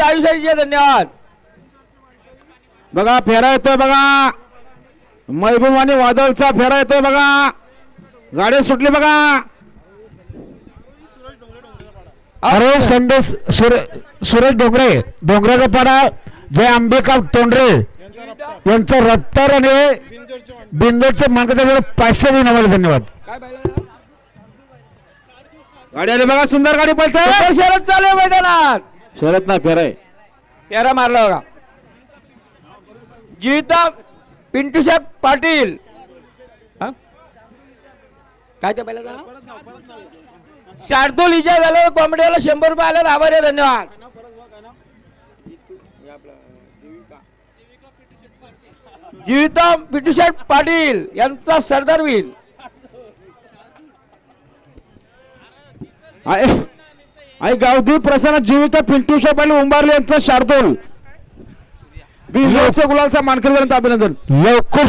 डावी साईडचे धन्यवाद. बघा फेरा येतोय बघा. महबूब आणि वादळचा फेरा येतोय बघा. गाडी सुटली बघा. अरे संदेश सुरे सुरेश डोंगरे डोंगराचा पाडा जय अंबिका तोंडरे. यांचा रफ्तार आणि बिंदोडचे मानकच्या पाचशे दिन आम्हाला धन्यवाद. गाडी आली बघा सुंदर गाडी पळते शरद चालू मैदानात. शरद ना फेरा आहे. पेरा मारला बघा. जीविता पिंटू शेख पाटील. हा? काय ते पहिलं शार्दूल हिच्या झालं कॉमेडीला शंभर रुपये आले आभारी आहे, धन्यवाद. जीविता पिंटू शेठ पाटील यांचा सरदार आहे. आई गावठी प्रसन्न जीवित पिंटू पाटील उंबारले यांचा शार्दूल. गुलालचा मानकरीपर्यंत अभिनंदन. लवकर